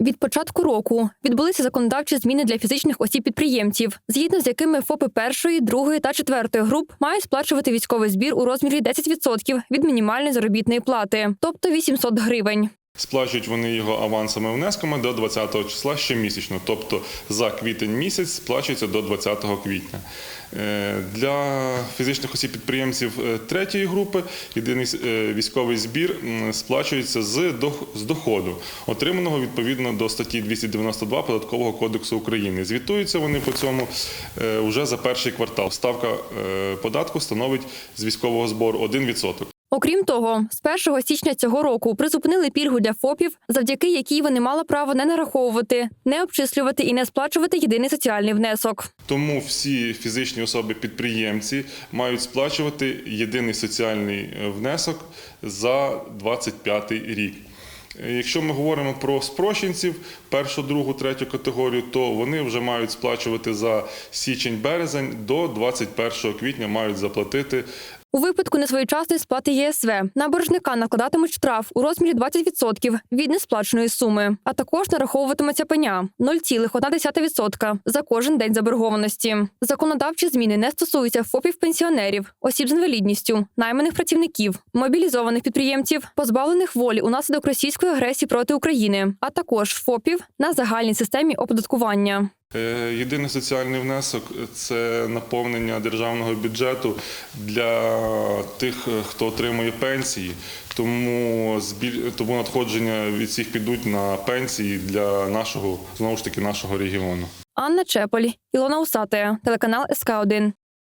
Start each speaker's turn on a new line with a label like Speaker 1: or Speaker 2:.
Speaker 1: Від початку року відбулися законодавчі зміни для фізичних осіб-підприємців, згідно з якими ФОПи першої, другої та четвертої груп мають сплачувати військовий збір у розмірі 10% від мінімальної заробітної плати, тобто 800 гривень.
Speaker 2: Сплачують вони його авансами внесками до 20 числа щомісячно, тобто за квітень місяць сплачується до 20 квітня. Е, Для фізичних осіб підприємців е, третьої групи єдиний е, військовий збір сплачується з доходу, отриманого відповідно до статті 292 Податкового кодексу України. Звітуються вони по цьому вже за перший квартал. Ставка податку становить з військового збору 1%.
Speaker 1: Окрім того, з 1 січня цього року призупинили пільгу для ФОПів, завдяки якій вони мали право не нараховувати, не обчислювати і не сплачувати єдиний соціальний внесок.
Speaker 2: Тому всі фізичні особи-підприємці мають сплачувати єдиний соціальний е, внесок за 25 рік. Е, Якщо ми говоримо про спрощенців першу, другу, третю категорію, то вони вже мають сплачувати за січень-березень до 21 квітня мають заплатити
Speaker 1: У випадку несвоєчасної сплати ЄСВ на боржника накладатимуть штраф у розмірі 20% від несплаченої суми, а також нараховуватиметься пеня 0,1% за кожен день заборгованості. Законодавчі зміни не стосуються ФОПів пенсіонерів, осіб з інвалідністю, найманих працівників, мобілізованих підприємців, позбавлених волі унаслідок російської агресії проти України, а також ФОПів на загальній системі оподаткування.
Speaker 2: Е, Єдиний соціальний внесок це наповнення державного бюджету для тих, е, хто отримує пенсії. Тому тому надходження від всіх підуть на пенсії для нашого знову ж таки нашого регіону.
Speaker 1: Анна Чеполь, Ілона Усатая, телеканал СК 1